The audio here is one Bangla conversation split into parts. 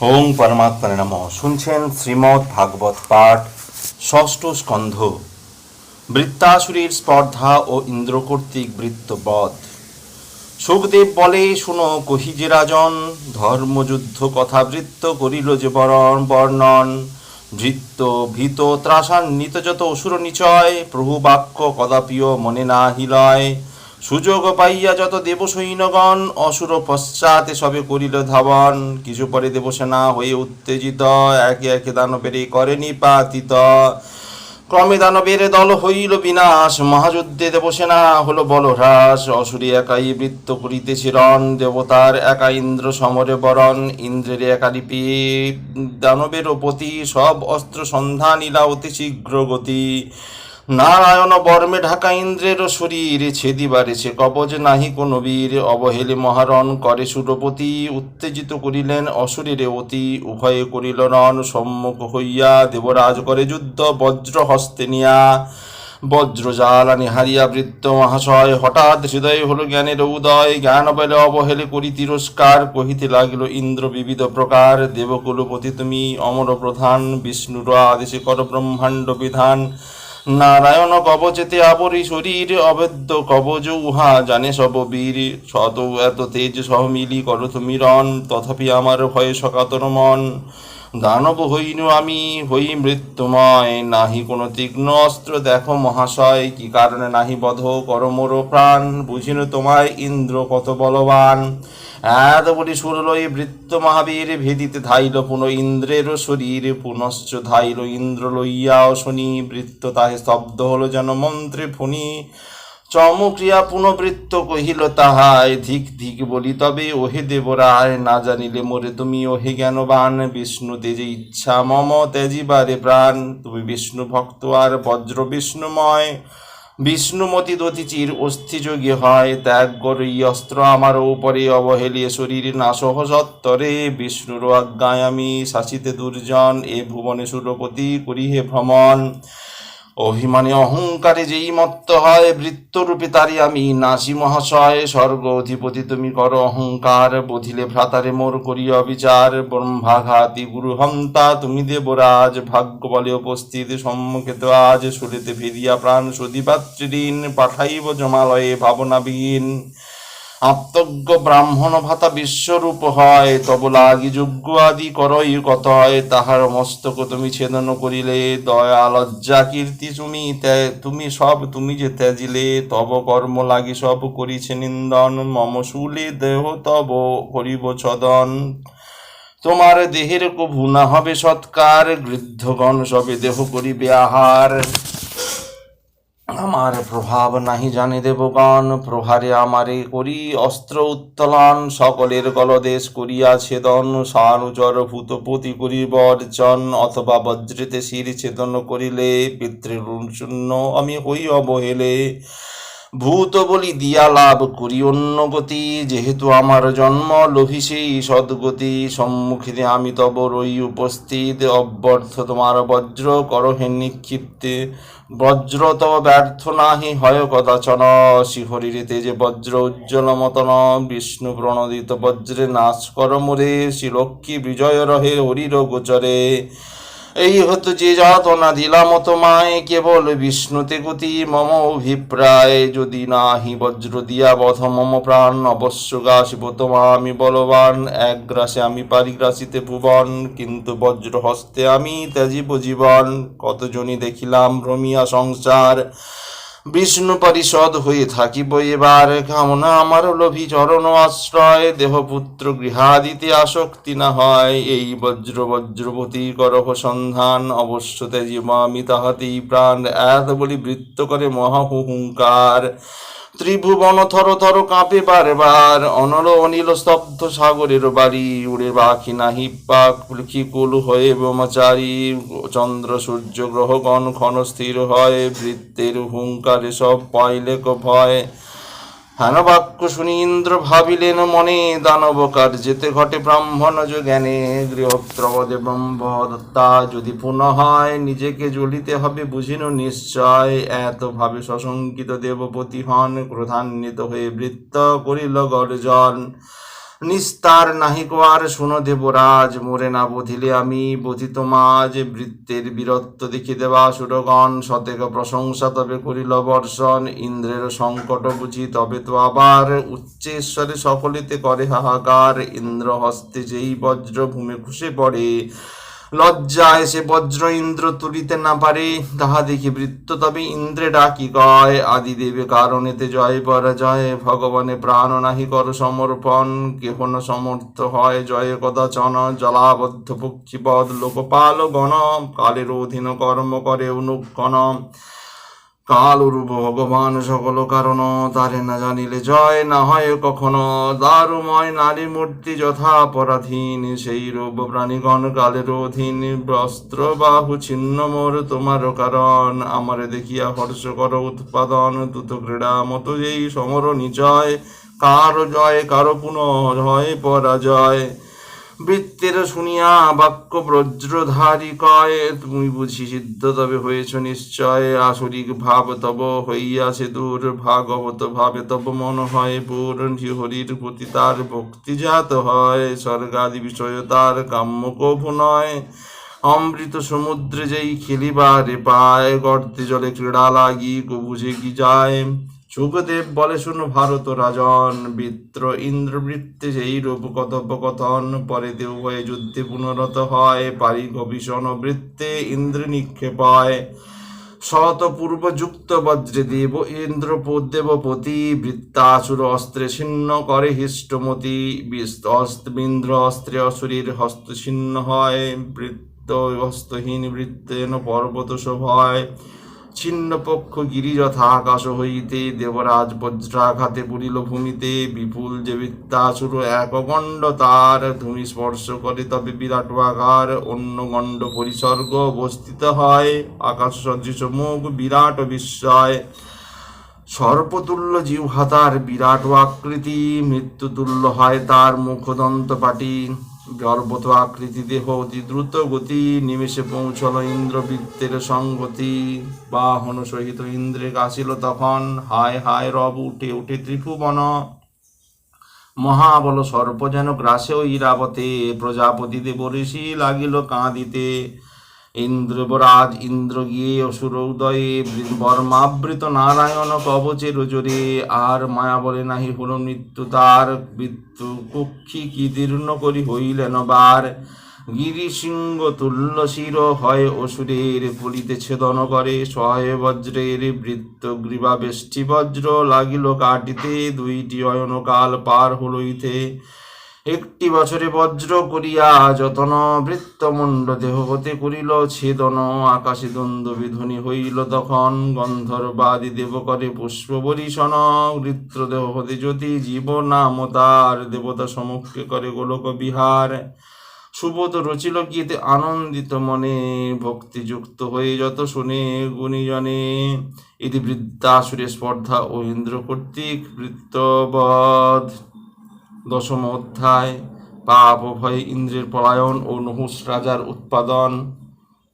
ওং পরমাত্মনে নম। শুনছেন শ্রীমৎ ভাগবত পাঠ, ষষ্ঠ স্কন্ধ। বৃত্তাসুরীর স্পর্ধা ও ইন্দ্র কর্তৃক বৃত্তবধ। সুখদেব বলে, শুনো, কহি যে রাজন, ধর্মযুদ্ধ কথা বৃত্ত করিল যে বরণ বর্ণন। ভৃত্ত ভীত ত্রাসান্বিত যত অসুর নিচয়, প্রভু বাক্য কদাপিও মনে না হিলয় সুযোগ পাইয়া যত দেব সৈন্যগণ অসুর পশ্চাতে সবে করিল ধাবন, কিছু পরে দেবসেনা হয়ে উত্তেজিত, একে একে দানবেরে করে নিপাতিত। ক্রমে দানবের দল হইল বিনাশ, মহাযুদ্ধে দেবসেনা হলো বলহ্রাস অসুরী একাই বৃত্ত করিতেছে রণ দেবতার একা ইন্দ্র সমরে বরণ, ইন্দ্রের একা লিপি দানবের পতি সব অস্ত্র সন্ধান ইলা অতি শীঘ্র গতি নারায়ণ বর্মে ঢাকা ইন্দ্রের শরীর ছেদিবারে সে কবজ নাহি কোন বীর। অবহেলে মহারণ করে সুরপতি, উত্তেজিত করিলেন অসুরের অতি। উভয়ে করিল রণ, সম্মুখ হইয়া দেবরাজ করে যুদ্ধ বজ্র হস্তে নিয়া। বজ্রজালানি হারিয়া বৃত্ত মহাশয়, হঠাৎ হৃদয় হল জ্ঞানের উদয়। জ্ঞান বেলে অবহেলে করি তিরস্কার, কহিতে লাগিল, ইন্দ্র, বিবিধ প্রকার দেবকুলপতি তুমি, অমর প্রধান, বিষ্ণুর আদেশে কর ব্রহ্মাণ্ড বিধান। নারায়ণ কবচেতে আবরি শরীর অবেদ্য কবজ উহা জানে সব বীর। সদৌ এত তেজ সহ মিলি কর তুমি তথাপি আমার ভয়ে সকাতর মন। দানব হইনু আমি, হই মৃত্যুময়, নাহি কোনো তীক্ষ্ণ অস্ত্র। দেখো মহাশয়, কি কারণে নাহি বধ? কর মোর প্রাণ। বুঝিনু তোমায় ইন্দ্র কত বলবান? এত বলি সুরলয় বৃত্ত মহাবীর ভেদিতে ধাইল পুন ইন্দ্রের শরীর। পুনশ্চ ধাইল ইন্দ্র লইয়া শুনি। বৃত্ত তাহে স্তব্ধ হলো যেন মন্ত্রে ফণি চমক্রিয়া পুনবৃত্ত কহিল তাহায় ধিক ধিক বলি তবে, ওহে দেবরায়, না জানিলে মোরে তুমি, ওহে জ্ঞানবান বিষ্ণু, তেজে ইচ্ছা মম তেজিবারে প্রাণ। তুমি বিষ্ণু ভক্ত আর বজ্র বিষ্ণুময়। বিষ্ণুমতি দতিচির অস্থিযোগী হয়। ত্যাগ করি অস্ত্র আমার উপরে অবহেলিয়ে শরীর নাশহ সত্তরে। বিষ্ণুর আজ্ঞায় আমি শাসিতে দুর্জন, এ ভুবনে সুরপতি করিহে ভ্রমণ। অভিমানে অহংকারে যেই মত্ত হয়, বৃত্তরূপে তারি আমি নাসি মহাশয়। স্বর্গ অধিপতি তুমি কর অহংকার, বধিলে ভ্রাতারে মোর করি অবিচার। ব্রহ্মাঘাতি গুরু হন্তা তুমি দেবরাজ। ভাগ্য বলে উপস্থিত, সম্মুখে তো আজ শুলিতে ফিরিয়া প্রাণ। সদিপাত্রীন পাঠাইব জমালয়ে ভাবনাবিহীন। আত্মজ্ঞ ব্রাহ্মণ ভাতা বিশ্বরূপ হয়, তব লাগি আদি করই কত হয় তাহার মস্তক তুমি ছেদন করিলে দয়া লজ্জা কীর্তি তুমি তুমি সব, তুমি যে ত্যাজিলে, তব কর্ম লাগি সব করিছে নিন্দন, মম শুলে দেহ তব করিব ছদন। তোমার দেহের কভু না হবে সৎকার বৃদ্ধগণ সবে দেহ করিবে আহার। আমার প্রভাব নাহি জানি দেবগণ প্রহারে আমারে করি অস্ত্র উত্তোলন সকলের গলদেশ করিয়া ছেদন সানুচর ভূতপতি করি বর্জন অথবা বজ্রিতে শির ছেদন করিলে পিতৃণ শূন্য আমি হই অবহেলে ভূত বলি দিয়া লাভ করি অন্য গতি। যেহেতু আমার জন্ম, লোভী সেই সদ্গতি। সম্মুখীতে আমি তব রই উপস্থিত। অব্যর্থ তোমার বজ্র করহে নিক্ষিপ্তে। বজ্র তব ব্যর্থ নাহি, হয় কদাচন। শিহরিরে তেজে বজ্র উজ্জ্বল মতন। বিষ্ণু প্রণোদিত বজ্রে নাশ কর মোরে। শ্রীলক্ষ্মী বিজয় রহে হরির গোচরে। এই হতো যে যাতনা দিলাম তোমায় কেবল বিষ্ণুতে গতি মম অভিপ্রায়। যদি নাহি বজ্র দিয়া বধ মম প্রাণ, অবশ্য গাসিব তোমা আমি বলবান। এক গ্রাসে আমি পারি গ্রাসিতে ভুবন, কিন্তু বজ্র হস্তে আমি ত্যাজিব জীবন। কতজনই দেখিলাম রমিয়া সংসার বিষ্ণু পরিষদ হয়ে থাকিব এবার। কামনা আমার লোভী চরণ আশ্রয়, দেহপুত্র গৃহাদিতে আসক্তি না হয়। এই বজ্র বজ্রপতি করহ সন্ধান অবশ্য তেজিমামি তাহাতেই প্রাণ। এত বলি বৃত্ত করে মহাহুঙ্কার ত্রিভুবন থর থর কাঁপে বারবার। অনল অনিল স্তব্ধ সাগরের বাড়ি উড়ে বাকি নাহি পাক কুল হয়ে ব্রহ্মচারী। চন্দ্র, সূর্য গ্রহগণ ক্ষণ স্থির হয়, বৃত্তের হুঙ্কারে সব পাইলে ভয় হেন বাক্য শুনি ইন্দ্র ভাবিলেন মনে, দানব কার্যেতে ঘটে ব্রাহ্মণ জ্ঞানে গৃহত্রবদে ব্রহ্মদত্তা যদি পুনঃ হয়, নিজেকে জ্বলিতে হবে বুঝিন নিশ্চয়। এত ভাবে সশঙ্কিত দেবপতি হন, ক্রোধান্বিত হয়ে বৃত্ত করিল গর্জন। নিস্তার নাহিক আর শুনো দেবরাজ, মোরে না বধিলে আমি বধিত মাঝ বৃত্তের বীরত্ব দেখি দেবা সুরগণ সতেক প্রশংসা তবে করিল বর্ষণ, ইন্দ্রের সংকট বুঝি তবে তো আবার উচ্চেশ্বরে সকলিতে করে হাহাকার ইন্দ্র হস্তে যেই বজ্র ভূমে খুশে পড়ে লজ্জায় সে বজ্র ইন্দ্র তুলিতে না পারে, তাহা দেখি বৃত্ত তবে ইন্দ্রে ডাকি, কয় আদি দেবে কারণেতে জয় পরাজয় ভগবানে প্রাণ নাহি কর সমর্পণ, কেহ সমর্থ হয় জয় কদাচন, জলাবদ্ধ পক্ষীপদ লোকপাল গণ, কালের অধীন কর্ম করে অনুক্ষণ কালরূপ ভগবান সকল কারণ, তারে না জানিলে জয়, না হয় কখনো। দারুময় নারী মূর্তি যথা পরাধীন, সেই রূপ প্রাণীগণ কালের অধীন। বস্ত্র বাহু ছিন্ন মোর তোমার কারণ। আমার দেখিয়া হর্ষ কর উৎপাদন, দ্রুত ক্রীড়া মতো এই সমর নিচয় কার জয়, কারও পুনঃ হয় পরাজয়। বৃত্তের শুনিয়া বাক্য ব্রজ্রধারী কয়, তুমি বুঝি সিদ্ধ তবে হয়েছ নিশ্চয়। আসরিক ভাব তব হইয়াছে দূর ভাগবত ভাবে তব মন হয় পূর হরির প্রতি তার ভক্তিজাত হয়। স্বর্গাদি বিষয় তার কাম্য কভু নয়। অমৃত সমুদ্রে যেই খেলিবারে পায়, গর্তে জলে ক্রীড়া লাগি কবু যে কি যায়। সুখদেব বলে শুনো ভারত রাজন বৃত্র ইন্দ্রবৃত্তে সেই রূপ কতব্য কথন পরে দেব হয়ে যুদ্ধে পুনরত হয় পারি ভীষণ বৃত্তে ইন্দ্র নিক্ষেপ হয়। শত পূর্ব যুক্ত বজ্রে দেব ইন্দ্র দেবপতি বৃত্তাসুর অস্ত্রে ছিন্ন করে হিষ্টমতি ইন্দ্র অস্ত্রে অসুরীর হস্ত ছিন্ন হয়, বৃত্ত হস্তহীন বৃত্তেন পর্বত শোভয়। ছিন্ন পক্ষ গিরি আকাশ হইতে, দেবরাজ বজ্রাঘাতে পুরিল ভূমিতে, বিপুল যে বৃত্তাসুর এক গণ্ড তার ধূমি স্পর্শ করে তবে বিরাট আকার অন্য গণ্ড পরিসর্গ অবস্থিত হয়। আকাশ সদৃশ মুখ, বিরাট বিস্ময়। সর্পতুল্য জিহ্বাতার বিরাট আকৃতি, মৃত্যুতুল্য হয় তার মুখদন্ত পাটি আকৃতি দেহ অতি দ্রুত গতি, নিমেষে পৌঁছল ইন্দ্রবৃত্তের সংগতি বাহন সহিত ইন্দ্রে আসিল তখন। হায় হায় রব, উঠে উঠে ত্রিভুবন। মহাবল সর্প যেন গ্রাসে ইরাবতে। প্রজাপতি দেব ঋষি লাগিল কাঁদিতে। ইন্দ্রবরাজ ইন্দ্র গিয়ে অসুর উদয়ে বর্মাবৃত নারায়ণ কবচের জোরে আর মায়া বলে নাহি হল মৃত্যু তার। মৃত্যু কক্ষী কি দীর্ণ করি হইলেন বার। গিরি সিংহ তুল্য শির হয় অসুরের। পুলিতে ছেদন করে সহায় বজ্রের। বৃত্ত গ্রীবা বেষ্টি বজ্র লাগিল কাটিতে। দুইটি অয়নকাল পার হলইতে একটি বছরে বজ্র করিয়া যতন বৃত্তমুণ্ড দেহ হতে করিল, ছেদন আকাশে দ্বন্দ্ব বিধ্বনি হইল তখন। গন্ধর্বাদি দেব করে পুষ্প বরিশন বৃত্ত দেহ হতে জ্যোতি জীব নাম তার দেবতা সমক্ষে করে গোলক বিহার। সুবোধ রচিল গীতে আনন্দিত মনে, ভক্তিযুক্ত হয়ে যত শুনে গুণীজনে, ইতি বৃদ্ধাসুরে স্পর্ধা ও ইন্দ্র কর্তৃক বৃত্তবধ। দশম অধ্যায়, পাপ, ভয়ে ইন্দ্রের পলায়ন ও নহুষ রাজার উৎপাদন।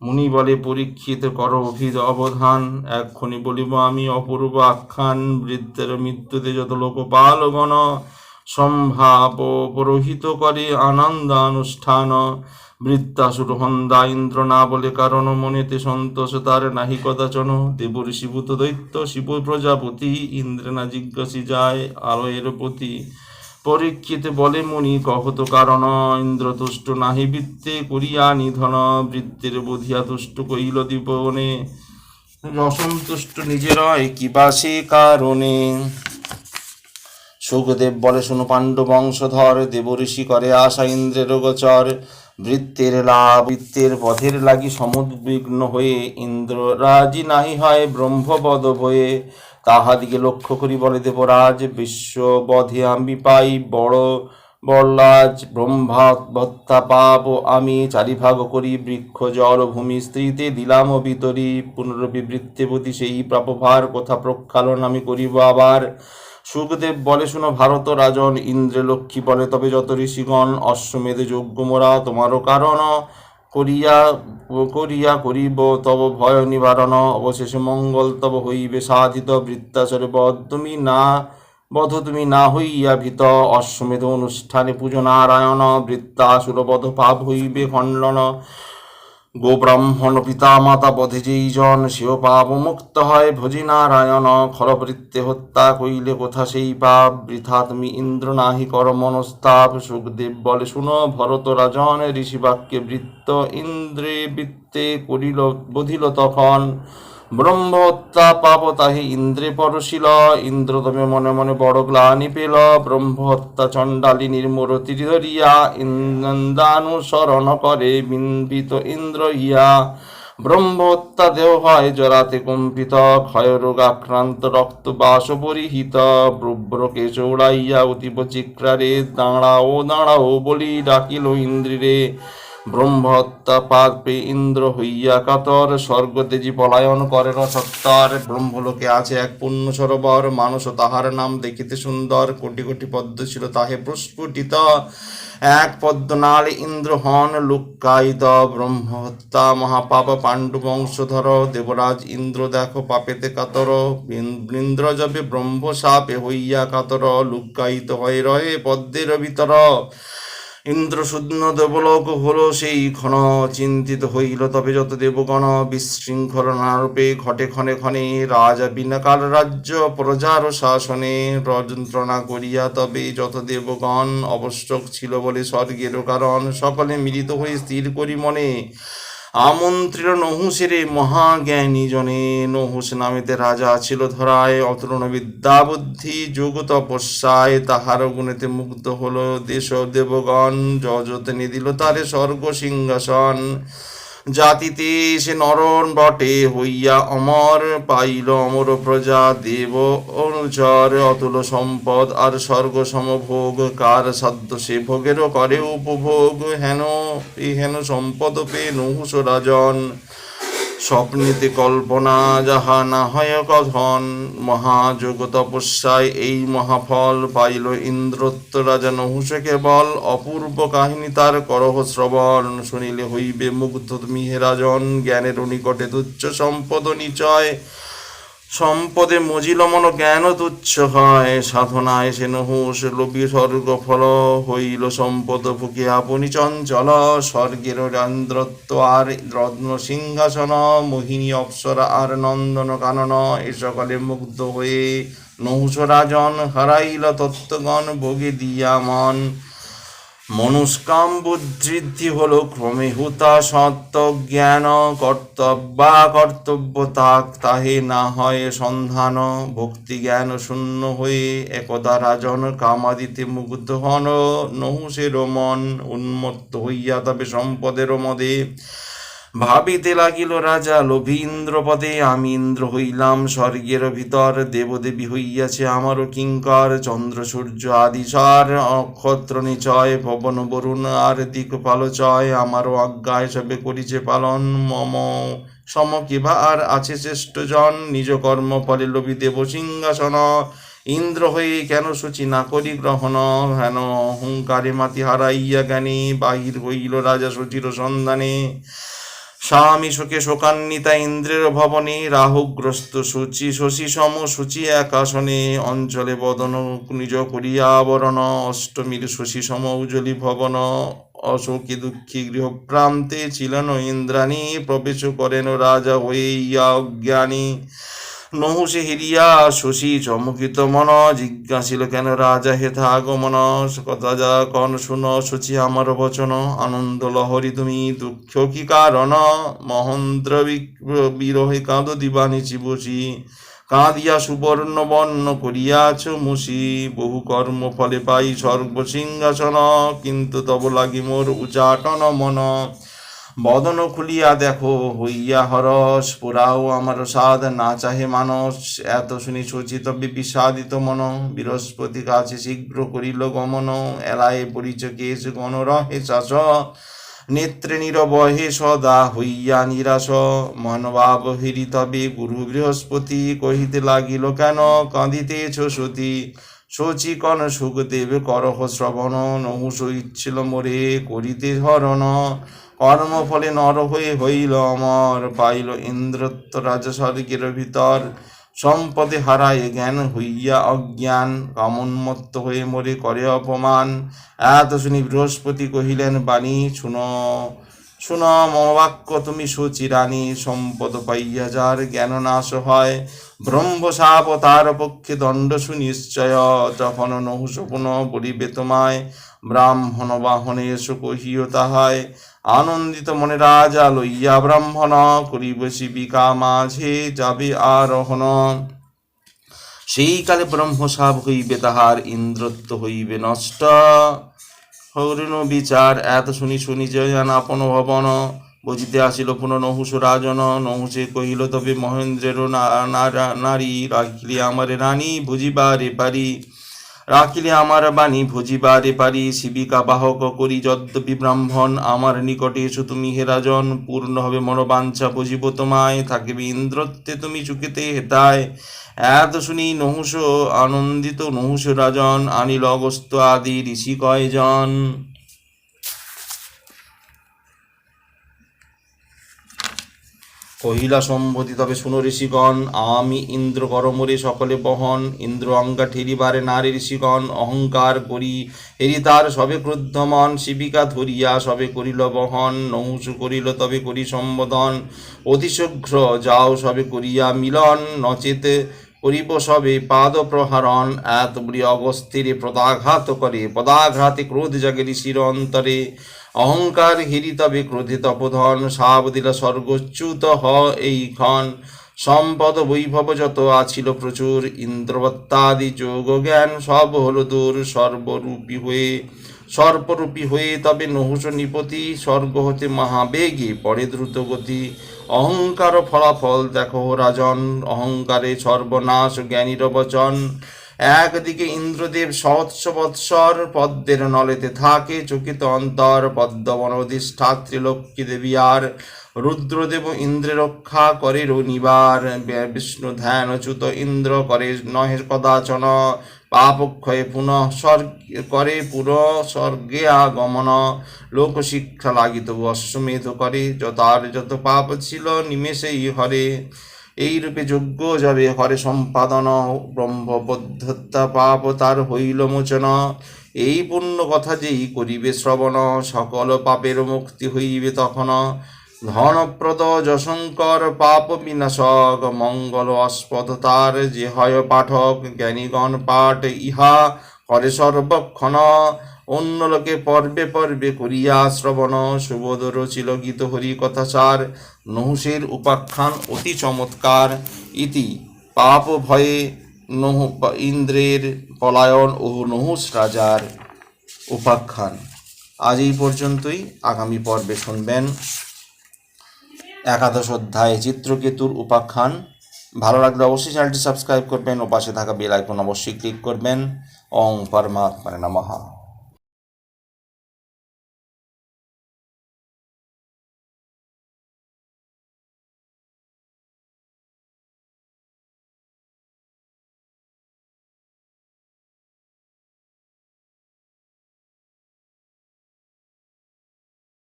মুনি বলে, পরীক্ষিত কর অভিদ অবধান। এক্ষণি বলিব, আমি অপূর্ব আখ্যান, বৃদ্ধের মৃত্যুতে যত লোকপাল গণ, সম্ভাব পরোহিত করে আনন্দানুষ্ঠান। বৃত্তাসুর হন্দা ইন্দ্র না বলে, কারণ মনেতে সন্তোষ তার নাহি কদাচন। দেব ঋষিভূত দৈত্য শিব প্রজাপতি ইন্দ্রে না জিজ্ঞাসি যায়, আলয়ের প্রতি। পরীক্ষিত বলে মুনি কহত কারণ ইন্দ্র তুষ্ট নাহি বৃত্তে করিয়া নিধন, বৃত্তের বধিয়া তুষ্ট কহিল দীপনে অসন্তুষ্ট নিজের কিবা সে কারণে। সুখদেব বলে, শুনো পাণ্ডব বংশধর, দেবঋষি করে আশা ইন্দ্রের গোচর। বৃত্তের লাভ, বৃত্তের পথের লাগি সমুদ্বিগ্ন হয়ে ইন্দ্র রাজি নাহি হয় ব্রহ্মপদ ভয়ে তাহাদিকে লক্ষ্য করি বলে, দেবরাজ, বিশ্ব বধে আমি পাই বড় বল্লাজ, ব্রহ্মা ভত্তা পাপ। আমি চারিভাগ করি, বৃক্ষ, জল, ভূমি, স্ত্রীতে দিলাম বিতরি পুনরবিবৃত্তে প্রতি সেই প্রাপভার কথা প্রক্ষালন আমি করিব আবার। সুখদেব বলে শুনো, ভারত রাজন ইন্দ্রে লক্ষ্মী বলে, তবে যত ঋষিগণ, অশ্বমেধে যোগ্য মোরা তোমারও কারণ করিয়া করিয়া করিব, তব ভয় নিবারণ। অবশেষে মঙ্গল তব হইবে সাধিত বৃত্তাচরে বধ তুমি না, বধ তুমি না হইয়া ভীত। অশ্বমেধ অনুষ্ঠানে পূজো নারায়ণ বৃত্তাসুর বধ পাপ হইবে খণ্ডন। গোব্রাহ্মণ পিতা মাতা বধে যেই জন সেও পাপ মুক্ত হয় ভজি নারায়ণ খরবৃত্তে হত্যা কইলে কোথা সেই পাপ? বৃথা তুমি ইন্দ্র নাহি কর মনস্তাপ। সুখদেব বলে, শুনো, ভরত রাজন ঋষি বাক্যে বৃত্ত ইন্দ্রে বৃত্তে করিল, বধিল তখন। ব্রহ্ম হত্যা পাপ তাহি ইন্দ্রে পরশিল ইন্দ্র তবে মনে মনে বড় গ্লানি পেল ব্রহ্ম হত্যা চণ্ডালিনীর মূরতি ধরিয়া ইন্দানুসরণ করে বিন্বিত ইন্দ্র ইয়া। ব্রহ্ম হত্যা দেহ হয় জরাতে কম্পিত ক্ষয় রোগ আক্রান্ত রক্ত বাস পরিহিত ব্রুব্রকে চৌড়াইয়া অতীব চিক্রারে দাঁড়াও দাঁড়াও বলি ডাকিল ইন্দ্রিরে। ব্রহ্মহত্যা পাপে ইন্দ্র হইয়া কাতর স্বর্গ তেজি পলায়ন করে সত্তর। ব্রহ্মলোকে আছে এক পুণ্য সরোবর মানুষ তাহার নাম দেখিতে সুন্দর। কোটি কোটি পদ্ম ছিল তাহে প্রস্ফুটিত। এক পদ্মনাল ইন্দ্র হন লুক্কায়িত। ব্রহ্মহত্যা মহাপাপ পাণ্ডু বংশধর। দেবরাজ ইন্দ্র দেখো পাপেতে কাতর। বৃন্দ্র যাবে ব্রহ্ম সাপে হইয়া কাতর। লুক্কায়িত হয়ে রহে পদ্মের ভিতর। ইন্দ্রশূন্য দেবলোক হল সেই ক্ষণ চিন্তিত হইল তবে যত দেবগণ বিশৃঙ্খল নারূপে ঘটে ক্ষণে ক্ষণে রাজা বিনাকাল রাজ্য প্রজার শাসনে রযন্ত্রণা করিয়া তবে যত দেবগণ আবশ্যক ছিল বলে স্বর্গের কারণ সকলে মিলিত হয়ে স্থির করি মনে আমন্ত্রিত নহুসের মহাজ্ঞানী জনে। নহুস নামেতে রাজা ছিল ধরায়, অতুলন বিদ্যা বুদ্ধি যোগ তপস্যায় তাহার গুণেতে মুগ্ধ হল দেশ দেবগণ যজতে নিদিল তারে স্বর্গ সিংহাসন। জাতিতে সে নরন বটে হইয়া অমর পাইল অমর প্রজা দেব অনুচর অতুল সম্পদ আর স্বর্গ সমভোগ, কার সাধ্য সে ভোগেরও করে উপভোগ? হেন হেন সম্পদ পে নহুস রাজন স্বপ্নেতে কল্পনা যাহা না হয় কথন মহাযোগ তপস্যায় এই মহাফল পাইল ইন্দ্রত্ব রাজা নহুষে কেবল। অপূর্ব কাহিনী তার করহ শ্রবণ, শুনিলে হইবে মুগ্ধ মিহেরাজন। জ্ঞানের নিকটে তুচ্ছ সম্পদ নিচয়। সম্পদে মজিলমন জ্ঞান তুচ্ছ হয় সাধনায় সে নহুষ লোভী স্বর্গ ফল হইল সম্পদ ফুকি আপনি চঞ্চল, স্বর্গের রান্দ্রত্ব আর রত্ন সিংহাসন, মোহিনী অপ্সরা আর নন্দন কানন, এ সকলে মুগ্ধ হয়ে নহুষ রাজন হারাইল তত্ত্বগণ, ভোগে দিয়া মন। মনুষ্কাম বুদ্ধি হলো ক্রমে হুতা সত্য জ্ঞান কর্তব্যা কর্তব্য তাক তাহে না হয় সন্ধান ভক্তি জ্ঞান শূন্য হয়ে একদা রাজন কামাদিতে মুগ্ধ হন। নহুষের মন উন্মত্ত হইয়া তবে সম্পদের মদে ভাবিতে লাগিল রাজা লোভী ইন্দ্রপদে আমি ইন্দ্র হইলাম। স্বর্গের ভিতর দেবদেবী হইয়াছে আমারও কিঙ্কর চন্দ্র, সূর্য আদিসার নক্ষত্র নিচয় পবন বরুণ আর দিকপাল চয়। আমারও আজ্ঞায় হিসাবে করিছে পালন। মম সম কিবা আর আছে শ্রেষ্ঠ জন নিজ কর্ম ফলে লোভী দেব সিংহাসন। ইন্দ্র হয়ে কেন সূচি না করি গ্রহণ? হেন হুঙ্কারে মাতি হারাইয়া জ্ঞানী বাহির হইল রাজা সচির সন্ধানে। স্বামী শোকে শোকান্বিতা ইন্দ্রের ভবনে রাহুগ্রস্ত সূচি শশী সম সূচি আকাশনে অঞ্চলে বদন নিজ করিয়া আবরণ। অষ্টমীর শশী সম উজ্জ্বলী ভবন। অশোকী দুঃখী গৃহপ্রান্তে ছিলেন ইন্দ্রাণী। প্রবেশ করেন রাজা হইয়া অজ্ঞানী। নহুষে হিরিয়া, শশী চমকিত মন, জিজ্ঞাসিল কেন রাজা হেথা আগমন? যা কন শুন, শচী আমার বচন, আনন্দ লহরি তুমি, দুঃখ কি কারণ? মহেন্দ্র বিরহে কাঁদ দিবানিচি বসি কাঁদিয়া সুবর্ণ বর্ণ করিয়াছ মুসি বহু কর্ম ফলে পাই সর্বসিংহাসন কিন্তু তব লাগি মোর উচাটন মন। বদন খুলিয়া দেখো, হইয়া হরস পুরাও আমার সাদ না চাহে মানস। এত শুনি শোচিত বিষাদিত মন, বৃহস্পতি কাছে শীঘ্র করিল গমন। এলায় পরিচকে গণ রহে চাষ, নেত্রে নীরবহে সদা হইয়া নিরাশ। মনভাব হিরি তবে গুরু বৃহস্পতি, কহিতে লাগিল, কেন কাঁদিতেছ সতী? শচী কন সুখদেব, করহ শ্রবণ। নহুষ ইচ্ছিল মোরে করিতে হরণ। কর্মফলে নর হয়ে হইল অমর, পাইল ইন্দ্রত্ব রাজা স্বর্গের ভিতর। সম্পদে হারায় জ্ঞান হইয়া অজ্ঞান, কামোন্মত্ত হয়ে মরে করে অপমান। এত শুনি বৃহস্পতি কহিলেন, বাণী শুন শুন মমবাক্য তুমি সুচিরানী সম্পদ পাইয়া যার জ্ঞান নাশ হয়। ব্রহ্মসাপ তার পক্ষে দণ্ড সুনিশ্চয় তখন নহুষ পুনঃ বলিবে তোমায় ব্রাহ্মণ বাহনে এসো কহিও তাহায় আনন্দিত মনে রাজা লইয়া ব্রাহ্মণ করিব শিবিকা মাঝে যাবে আরোহণ। সেই কালে ব্রহ্মসাপ হইবে তাহার, ইন্দ্রত্ব হইবে নষ্ট। হরিণ বিচার, এত শুনি শুনি জয়ান আপন ভবন। বুঝিতে আসিল পুনঃ নহুষ রাজন। নহুষে কহিল, তবে মহেন্দ্রের নারী রাখিলে আমারে রানী বুঝিবারে পারি। রাখিলে আমার বাণী ভুজিবারে পারি, শিবিকা বাহক করি, যদ্যপি ব্রাহ্মণ আমার নিকটে এসো তুমি হে রাজন, পূর্ণ হবে মনোবাঞ্ছা, বুঝিব তোমায়, থাকিবে ইন্দ্রত্বে তুমি চুকিতে হেতায়। এত শুনি নহুষ, আনন্দিত নহুষ রাজন, আনিল অগস্ত আদি ঋষি কয়জন? কহিলা সম্মতি তবে শুনো ঋষিগণ আমি ইন্দ্র করমরে সকলে বহন, ইন্দ্র অঙ্গা ঠেলিবারে নারী ঋষিগণ, অহংকার করি, এরি তার সবে ক্রুদ্ধমন, শিবিকা ধরিয়া সবে করিল বহন, নহুষু করিল তবে করি সম্বোধন অতিশীঘ্র যাও সবে করিয়া মিলন, নচেত করিব সবে পাদ প্রহারণ এত বলি অগস্তিরে পদাঘাত করে, পদাঘাতে ক্রোধ জাগে ঋষির অন্তরে অহংকার হিরি তবে ক্রোধে তপধন সাব দিলা স্বর্গচ্যুত হ এই ক্ষণ। সম্পদ বৈভব যত আছিল প্রচুর, ইন্দ্রবত্তাদি যোগ জ্ঞান সব হলো দূর, সর্বরূপী হয়ে। সর্পরূপী হয়ে তবে নহুষ নিপতি, স্বর্গ হতে মহাবেগে পড়ে দ্রুত গতি। অহংকার ফলাফল দেখো রাজন, অহংকারে সর্বনাশ জ্ঞানীর বচন। একদিকে ইন্দ্রদেব সহস্র বৎসর পদ্মের নলেতে থাকে, চকিত অন্তর পদ্মবন অধিষ্ঠাত্রী লক্ষ্মী দেবী আর রুদ্রদেব ইন্দ্রে রক্ষা করে রনিবার বিষ্ণু ধ্যান চ্যুত ইন্দ্র করে নহে কদাচন, পাপক্ষয়ে পুনঃ স্বর্গ করে পুরো স্বর্গে আগমন। লোকশিক্ষা লাগিত অশ্বমেধ করে যত আর যত পাপ ছিল নিমেষেই হরে। এই রূপে যজ্ঞ যাবে, হরে সম্পাদন, ব্রহ্মবদ্ধতা পাপ তার হইল মোচন। এই পুণ্য কথা যেই করিবে শ্রবণ, সকল পাপের মুক্তি হইবে তখন। ধনপ্রদ যশঙ্কর পাপ বিনাশক, মঙ্গল অস্পদ তার যে হয় পাঠক, জ্ঞানীগণ পাঠ ইহা করে সর্বক্ষণ। অন্য লোকে পর্বে পর্বে করিয়া শ্রবণ, সুবোধর রচিল গীত হরি কথাচার নহুষের উপাখ্যান অতি চমৎকার। ইতি পাপ ভয়ে নহু ইন্দ্রের পলায়ন ও নহুষ রাজার উপাখ্যান। আজ এই পর্যন্তই। আগামী পর্বে শুনবেন একাদশ অধ্যায় চিত্রকেতুর উপাখ্যান। ভালো লাগলে অবশ্যই চ্যানেলটি সাবস্ক্রাইব করবেন ও পাশে থাকা বেল আইকন অবশ্যই ক্লিক করবেন। ওং পরমাত্মায় নমঃ।